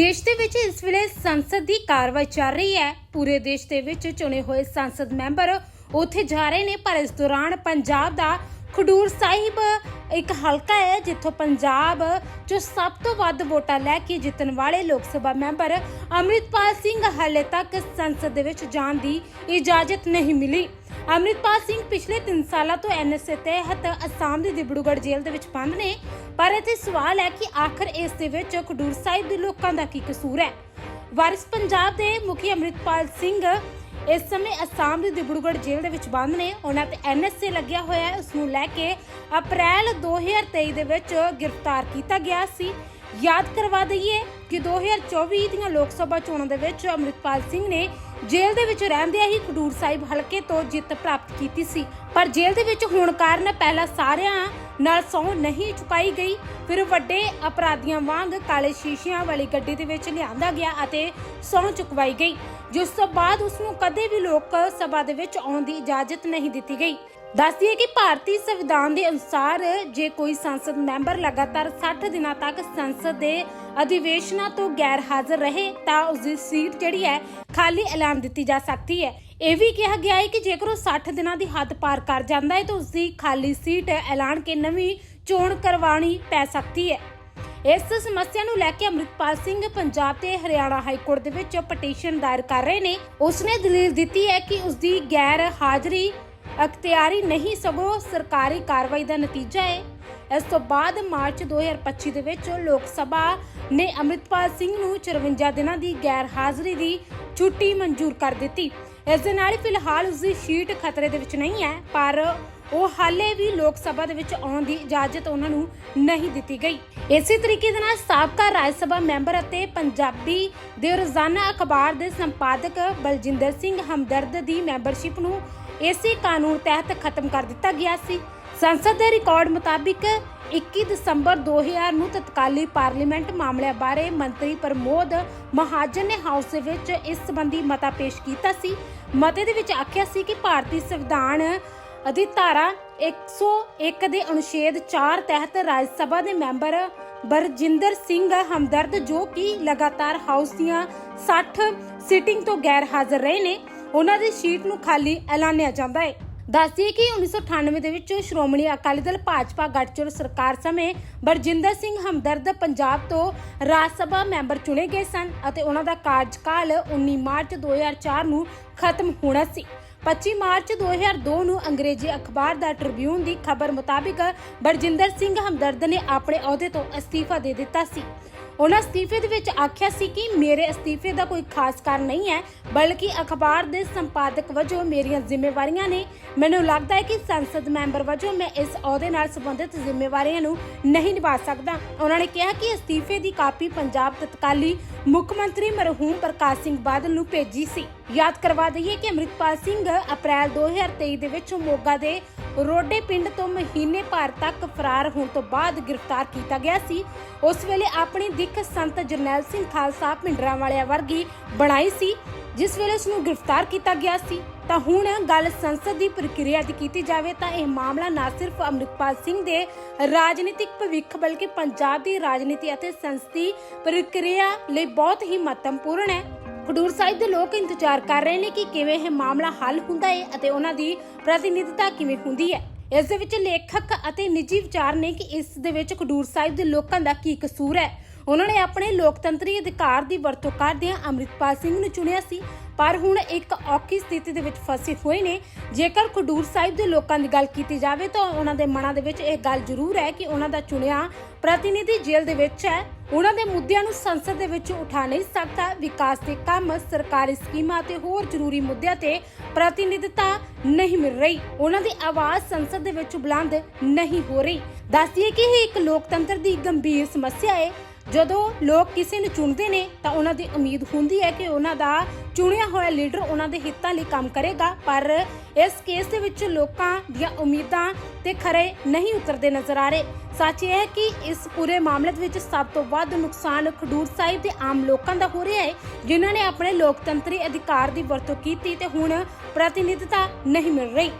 ਦੇਸ਼ ਦੇ ਵਿੱਚ ਇਸ ਵੇਲੇ ਸੰਸਦ ਦੀ ਕਾਰਵਾਈ ਚੱਲ ਰਹੀ ਹੈ। ਪੂਰੇ ਦੇਸ਼ ਦੇ ਵਿੱਚ ਚੁਣੇ ਹੋਏ ਸੰਸਦ ਮੈਂਬਰ ਉੱਥੇ ਜਾ ਰਹੇ ਨੇ, ਪਰ ਇਸ ਦੌਰਾਨ ਪੰਜਾਬ ਦਾ ਖਡੂਰ ਸਾਹਿਬ ਇੱਕ ਹਲਕਾ ਹੈ, ਜਿੱਥੋਂ ਪੰਜਾਬ ਜੋ ਸਭ ਤੋਂ ਵੱਧ ਵੋਟਾਂ ਲੈ ਕੇ ਜਿੱਤਣ ਵਾਲੇ ਲੋਕ ਸਭਾ ਮੈਂਬਰ ਅੰਮ੍ਰਿਤਪਾਲ ਸਿੰਘ ਹਾਲੇ ਤੱਕ ਸੰਸਦ ਦੇ ਵਿੱਚ ਜਾਣ ਦੀ ਇਜਾਜ਼ਤ ਨਹੀਂ ਮਿਲੀ। ਅੰਮ੍ਰਿਤਪਾਲ ਸਿੰਘ ਪਿਛਲੇ 3 ਸਾਲਾਂ ਤੋਂ ਐਨਐਸਏ ਤਹਿਤ ਅਸਾਮ ਦੇ ਦਿਬੜੂਗੜ੍ਹ ਜੇਲ੍ਹ ਦੇ ਵਿੱਚ ਬੰਦ ਨੇ। ਪਰ ਇੱਥੇ ਸਵਾਲ ਹੈ ਕਿ ਆਖਰ ਇਸ ਦੇ ਵਿੱਚ ਖਡੂਰ ਸਾਹਿਬ ਦੇ ਲੋਕਾਂ ਦਾ ਕੀ ਕਸੂਰ ਹੈ? ਵਾਰਿਸ ਪੰਜਾਬ ਦੇ ਮੁਖੀ ਅੰਮ੍ਰਿਤਪਾਲ ਸਿੰਘ ਇਸ ਸਮੇਂ ਅਸਾਮ ਦੀ ਦਿਬੜੂਗੜ੍ਹ ਜੇਲ੍ਹ ਦੇ ਵਿੱਚ ਬੰਦ ਨੇ। ਉਹਨਾਂ ਤੇ ਐਨਐਸਏ ਲੱਗਿਆ ਹੋਇਆ ਹੈ। ਉਸ ਨੂੰ ਲੈ ਕੇ ਅਪ੍ਰੈਲ 2023 ਦੇ ਵਿੱਚ ਗ੍ਰਿਫਤਾਰ ਕੀਤਾ ਗਿਆ ਸੀ। ਯਾਦ ਕਰਵਾ ਦਈਏ ਕਿ 2024 ਦੀਆਂ ਲੋਕ ਸਭਾ ਚੋਣਾਂ ਦੇ ਵਿੱਚ ਅੰਮ੍ਰਿਤਪਾਲ ਸਿੰਘ ਨੇ ਜੇਲ੍ਹ ਦੇ ਵਿੱਚ ਰਹਿੰਦਿਆਂ ਹੀ ਖਡੂਰ ਸਾਹਿਬ ਹਲਕੇ ਤੋਂ ਜਿੱਤ ਪ੍ਰਾਪਤ ਕੀਤੀ ਸੀ। ਪਰ ਜੇਲ੍ਹ ਦੇ ਵਿੱਚ ਹੋਣ ਕਾਰਨ ਪਹਿਲਾਂ ਸਾਰਿਆਂ ਨਾਲ ਸਹੁੰ ਨਹੀਂ ਚੁਕਾਈ ਗਈ। ਫਿਰ ਵੱਡੇ ਅਪਰਾਧੀਆਂ ਵਾਂਗ ਕਾਲੇ ਸ਼ੀਸ਼ਿਆਂ ਵਾਲੀ ਗੱਡੀ ਦੇ ਵਿੱਚ ਲਿਆਂਦਾ ਗਿਆ ਅਤੇ ਸਹੁੰ ਚੁਕਵਾਈ ਗਈ। ਜਿਸ ਤੋਂ ਬਾਅਦ ਉਸ ਨੂੰ ਕਦੇ ਵੀ ਲੋਕ ਸਭਾ ਦੇ ਵਿੱਚ ਆਉਣ ਦੀ ਇਜਾਜ਼ਤ ਨਹੀਂ ਦਿੱਤੀ ਗਈ। ਦੱਸਦੀ ਕਿ ਭਾਰਤੀ ਸੰਵਿਧਾਨ ਦੇ ਅਨੁਸਾਰ ਜੇ ਕੋਈ ਸੰਸਦ ਮੈਂਬਰ ਲਗਾਤਾਰ 60 ਦਿਨਾਂ ਤੱਕ ਸੰਸਦ ਦੇ ਅਧਿਵੇਸ਼ਨਾਂ ਤੋਂ ਗੈਰ ਹਾਜ਼ਰ ਰਹੇ, ਤਾਂ ਉਸ ਦੀ ਸੀਟ ਜਿਹੜੀ ਹੈ ਖਾਲੀ ਐਲਾਨ ਦਿੱਤੀ ਜਾ ਸਕਦੀ ਹੈ। ਇਹ ਵੀ ਕਿਹਾ ਗਿਆ ਹੈ ਕਿ ਜੇਕਰ ਉਹ 60 ਦਿਨਾਂ ਦੀ ਹੱਦ ਪਾਰ ਕਰ ਜਾਂਦਾ ਹੈ, ਤਾਂ ਉਸ ਦੀ ਖਾਲੀ ਸੀਟ ਐਲਾਨ ਕੇ ਨਵੀਂ ਚੋਣ ਕਰਵਾਉਣੀ ਪੈ ਸਕਦੀ ਹੈ। ਇਸ ਸਮੱਸਿਆ ਨੂੰ ਲੈ ਕੇ ਅੰਮ੍ਰਿਤਪਾਲ ਸਿੰਘ ਪੰਜਾਬ ਤੇ ਹਰਿਆਣਾ ਹਾਈ ਕੋਰਟ ਦੇ ਵਿੱਚ ਪਟੀਸ਼ਨ ਦਾਇਰ ਕਰ ਰਹੇ ਨੇ। ਉਸਨੇ ਦਲੀਲ ਦਿੱਤੀ ਹੈ ਕਿ ਉਸ ਦੀ ਗੈਰ ਹਾਜ਼ਰੀ ਅਖਤਿਆਰੀ ਨਹੀਂ ਸਗੋਂ ਸਰਕਾਰੀ ਕਾਰਵਾਈ ਦਾ ਨਤੀਜਾ ਹੈ ਇਸ ਤੋਂ ਬਾਅਦ ਮਾਰਚ 2025 ਦੇ ਵਿੱਚ ਲੋਕ ਸਭਾ ਨੇ ਅੰਮ੍ਰਿਤਪਾਲ ਸਿੰਘ ਨੂੰ 54 ਦਿਨਾਂ ਦੀ ਗੈਰ ਹਾਜ਼ਰੀ ਦੀ ਛੁੱਟੀ ਮਨਜ਼ੂਰ ਕਰ ਦਿੱਤੀ। ਇਸ ਦੇ ਨਾਲ ਹੀ ਫਿਲਹਾਲ ਉਸ ਦੀ ਸ਼ੀਟ ਖਤਰੇ ਦੇ ਵਿੱਚ ਨਹੀਂ ਹੈ, ਪਰ ਉਹ ਹਾਲੇ ਵੀ ਲੋਕ ਸਭਾ ਦੇ ਵਿੱਚ ਆਉਣ ਦੀ ਇਜਾਜ਼ਤ ਉਹਨਾਂ ਨੂੰ ਨਹੀਂ ਦਿੱਤੀ ਗਈ। ਇਸੇ ਤਰੀਕੇ ਦੇ ਨਾਲ ਸਾਬਕਾ ਰਾਜ ਸਭਾ ਮੈਂਬਰ ਅਤੇ ਪੰਜਾਬੀ ਦੇ ਰੋਜ਼ਾਨਾ ਅਖਬਾਰ ਦੇ ਸੰਪਾਦਕ ਬਲਜਿੰਦਰ ਸਿੰਘ ਹਮਦਰਦ ਦੀ ਮੈਂਬਰਸ਼ਿਪ ਨੂੰ ਇਸੇ ਕਾਨੂੰਨ ਤਹਿਤ ਖਤਮ ਕਰ ਦਿੱਤਾ ਗਿਆ ਸੀ। ਸੰਸਦ ਦੇ ਰਿਕਾਰਡ ਮੁਤਾਬਿਕ 21 ਦਸੰਬਰ 2000 ਨੂੰ ਤਤਕਾਲੀ ਪਾਰਲੀਮੈਂਟ ਮਾਮਲਿਆਂ ਬਾਰੇ ਮੰਤਰੀ ਪ੍ਰਮੋਦ ਮਹਾਜਨ ਨੇ ਹਾਊਸ ਦੇ ਵਿੱਚ ਇਸ ਸੰਬੰਧੀ ਮਤਾ ਪੇਸ਼ ਕੀਤਾ ਸੀ। ਮਤੇ ਦੇ ਵਿੱਚ ਆਖਿਆ ਸੀ ਕਿ ਭਾਰਤੀ ਸੰਵਿਧਾਨ ਅਧੀ ਧਾਰਾ 101 ਦੇ ਅਨੁਛੇਦ 4 ਤਹਿਤ ਰਾਜ ਸਭਾ ਦੇ ਮੈਂਬਰ ਬਰਜਿੰਦਰ ਸਿੰਘ ਹਮਦਰਦ ਜੋ ਕਿ ਲਗਾਤਾਰ ਹਾਊਸ ਦੀਆਂ 60 ਸੀਟਿੰਗ ਤੋਂ ਗੈਰ ਹਾਜ਼ਰ ਰਹੇ ਨੇ। ਉਹਨਾਂ ਦੀ ਸੀਟ ਨੂੰ ਖਾਲੀ ਐਲਾਨਿਆ ਜਾਂਦਾ ਹੈ। ਦੱਸਦੀਏ ਕਿ 1998 ਦੇ ਵਿੱਚ ਸ਼੍ਰੋਮਣੀ ਅਕਾਲੀ ਦਲ ਭਾਜਪਾ ਗੱਠਜੋੜ ਸਰਕਾਰ ਸਮੇਂ ਬਰਜਿੰਦਰ ਸਿੰਘ ਹਮਦਰਦ ਪੰਜਾਬ ਤੋਂ ਰਾਜ ਸਭਾ ਮੈਂਬਰ ਚੁਣੇ ਗਏ ਸਨ ਅਤੇ ਉਹਨਾਂ ਦਾ ਕਾਰਜਕਾਲ 19 ਮਾਰਚ 2004 ਨੂੰ ਖਤਮ ਹੋਣਾ ਸੀ। 25 ਮਾਰਚ 2002 ਨੂੰ ਅੰਗਰੇਜ਼ੀ ਅਖਬਾਰ ਦਾ ਟ੍ਰਿਬਿਊਨ ਦੀ ਖਬਰ ਮੁਤਾਬਿਕ ਬਰਜਿੰਦਰ ਸਿੰਘ ਹਮਦਰਦ ਨੇ ਆਪਣੇ ਅਹੁਦੇ ਤੋਂ ਅਸਤੀਫਾ ਦੇ ਦਿੱਤਾ ਸੀ। ਉਹਨਾਂ ਅਸਤੀਫੇ ਦੇ ਵਿੱਚ ਆਖਿਆ ਸੀ ਕਿ ਮੇਰੇ ਅਸਤੀਫੇ ਦਾ ਕੋਈ ਖਾਸ ਕਾਰਨ ਨਹੀਂ ਹੈ, ਬਲਕਿ ਅਖਬਾਰ ਦੇ ਸੰਪਾਦਕ ਵਜੋਂ ਮੇਰੀਆਂ ਜ਼ਿੰਮੇਵਾਰੀਆਂ ਨੇ। ਮੈਨੂੰ ਲੱਗਦਾ ਹੈ ਕਿ ਸੰਸਦ ਮੈਂਬਰ ਵਜੋਂ ਮੈਂ ਇਸ ਅਹੁਦੇ ਨਾਲ ਸੰਬੰਧਿਤ ਜ਼ਿੰਮੇਵਾਰੀਆਂ ਨੂੰ ਨਹੀਂ ਨਿਭਾ ਸਕਦਾ। ਉਹਨਾਂ ਨੇ ਕਿਹਾ ਕਿ ਅਸਤੀਫੇ ਦੀ ਕਾਪੀ ਪੰਜਾਬ ਤਤਕਾਲੀ ਮੁੱਖ ਮੰਤਰੀ ਮਰਹੂਮ ਪ੍ਰਕਾਸ਼ ਸਿੰਘ ਬਾਦਲ ਨੂੰ ਭੇਜੀ ਸੀ। ਯਾਦ ਕਰਵਾ ਦਈਏ ਕਿ ਅੰਮ੍ਰਿਤਪਾਲ ਸਿੰਘ ਅਪ੍ਰੈਲ 2023 ਦੇ ਵਿੱਚ ਮੋਗਾ ਦੇ ਰੋਡੇ ਪਿੰਡ ਤੋਂ ਮਹੀਨੇ ਭਰ ਤੱਕ ਫਰਾਰ ਹੋਣ ਤੋਂ ਬਾਅਦ ਗ੍ਰਿਫਤਾਰ ਕੀਤਾ ਗਿਆ ਸੀ। ਉਸ ਵੇਲੇ ਆਪਣੀ ਦਿੱਖ ਸੰਤ ਜਰਨੈਲ ਸਿੰਘ ਖਾਲਸਾ ਪਿੰਡਰਾਂ ਵਾਲਿਆਂ ਵਰਗੀ ਬਣਾਈ ਸੀ, ਜਿਸ ਵੇਲੇ ਉਸ ਨੂੰ ਗ੍ਰਿਫਤਾਰ ਕੀਤਾ ਗਿਆ ਸੀ। ਤਾਂ ਹੁਣ ਗੱਲ ਸੰਸਦ ਦੀ ਪ੍ਰਕਿਰਿਆ ਦੀ ਕੀਤੀ ਜਾਵੇ ਤਾਂ ਇਹ ਮਾਮਲਾ ਨਾ ਸਿਰਫ ਅੰਮ੍ਰਿਤਪਾਲ ਸਿੰਘ ਦੇ ਰਾਜਨੀਤਿਕ ਭਵਿੱਖ, ਬਲਕਿ ਪੰਜਾਬ ਦੀ ਰਾਜਨੀਤੀ ਅਤੇ ਸੰਸਦੀ ਪ੍ਰਕਿਰਿਆ ਲਈ ਬਹੁਤ ਹੀ ਮਹੱਤਵਪੂਰਨ ਹੈ। ਖਡੂਰ ਸਾਹਿਬ ਦੇ ਲੋਕ ਇੰਤਜ਼ਾਰ ਕਰ ਰਹੇ ਨੇ ਕਿ ਕਿਵੇਂ ਇਹ ਮਾਮਲਾ ਹੱਲ ਹੁੰਦਾ ਹੈ ਅਤੇ ਉਹਨਾਂ ਦੀ ਪ੍ਰਤੀਨਿਧਤਾ ਕਿਵੇਂ ਹੁੰਦੀ ਹੈ। ਇਸ ਦੇ ਵਿੱਚ ਲੇਖਕ ਅਤੇ ਨਿੱਜੀ ਵਿਚਾਰ ਨੇ ਕਿ ਇਸ ਦੇ ਵਿੱਚ ਖਡੂਰ ਸਾਹਿਬ ਦੇ ਲੋਕਾਂ ਦਾ ਕੀ ਕਸੂਰ ਹੈ। ਉਹਨਾਂ ਨੇ ਆਪਣੇ ਲੋਕਤੰਤਰੀ ਅਧਿਕਾਰ ਦੀ ਵਰਤੋਂ ਕਰਦਿਆਂ ਅੰਮ੍ਰਿਤਪਾਲ ਸਿੰਘ ਨੂੰ ਚੁਣਿਆ ਸੀ ਪਰ ਹੁਣ ਇੱਕ ਔਖੀ ਸਥਿਤੀ ਦੇ ਵਿੱਚ ਫਸੇ ਹੋਏ ਨੇ। ਜੇਕਰ ਖਡੂਰ ਸਾਹਿਬ ਦੇ ਲੋਕਾਂ ਦੀ ਗੱਲ ਕੀਤੀ ਜਾਵੇ ਤਾਂ ਉਹਨਾਂ ਦੇ ਮਨਾਂ ਦੇ ਵਿੱਚ ਇਹ ਗੱਲ ਜ਼ਰੂਰ ਹੈ ਕਿ ਉਹਨਾਂ ਦਾ ਚੁਣਿਆ ਪ੍ਰਤੀਨਿਧੀ ਜੇਲ੍ਹ ਦੇ ਵਿੱਚ ਹੈ। ਉਹਨਾਂ ਦੇ ਮੁੱਦਿਆਂ ਨੂੰ ਸੰਸਦ ਦੇ ਵਿੱਚ ਉਠਾ ਨਹੀਂ ਸਕਦਾ। ਵਿਕਾਸ ਦੇ ਕੰਮ, ਸਰਕਾਰੀ ਸਕੀਮਾਂ ਤੇ ਹੋਰ ਜ਼ਰੂਰੀ ਮੁੱਦਿਆਂ ਤੇ ਪ੍ਰਤੀਨਿਧਤਾ ਨਹੀਂ ਮਿਲ ਰਹੀ। ਉਹਨਾਂ ਦੀ ਆਵਾਜ਼ ਸੰਸਦ ਦੇ ਵਿੱਚ ਬੁਲੰਦ ਨਹੀਂ ਹੋ ਰਹੀ। ਦੱਸਦੀਏ ਕਿ ਇਹ ਇੱਕ ਲੋਕਤੰਤਰ ਦੀ ਗੰਭੀਰ ਸਮੱਸਿਆ ਹੈ। ਜਦੋਂ ਲੋਕ ਕਿਸੇ ਨੂੰ ਚੁਣਦੇ ਨੇ, ਤਾਂ ਉਹਨਾਂ ਦੀ ਉਮੀਦ ਹੁੰਦੀ ਹੈ ਕਿ ਉਹਨਾਂ ਦਾ ਚੁਣਿਆ ਹੋਇਆ ਲੀਡਰ ਉਹਨਾਂ ਦੇ ਹਿੱਤਾਂ ਲਈ ਕੰਮ ਕਰੇਗਾ। ਪਰ ਇਸ ਕੇਸ ਦੇ ਵਿੱਚ ਲੋਕਾਂ ਦੀਆਂ ਉਮੀਦਾਂ ਤੇ ਖਰੇ ਨਹੀਂ ਉਤਰਦੇ ਨਜ਼ਰ ਆ ਰਹੇ। ਸੱਚ ਇਹ ਹੈ ਕਿ ਇਸ ਪੂਰੇ ਮਾਮਲੇ ਦੇ ਵਿੱਚ ਸਭ ਤੋਂ ਵੱਧ ਨੁਕਸਾਨ ਖਡੂਰ ਸਾਹਿਬ ਦੇ ਆਮ ਲੋਕਾਂ ਦਾ ਹੋ ਰਿਹਾ ਹੈ, ਜਿਨ੍ਹਾਂ ਨੇ ਆਪਣੇ ਲੋਕਤੰਤਰੀ ਅਧਿਕਾਰ ਦੀ ਵਰਤੋਂ ਕੀਤੀ ਤੇ ਹੁਣ ਪ੍ਰਤੀਨਿਧਤਾ ਨਹੀਂ ਮਿਲ ਰਹੀ।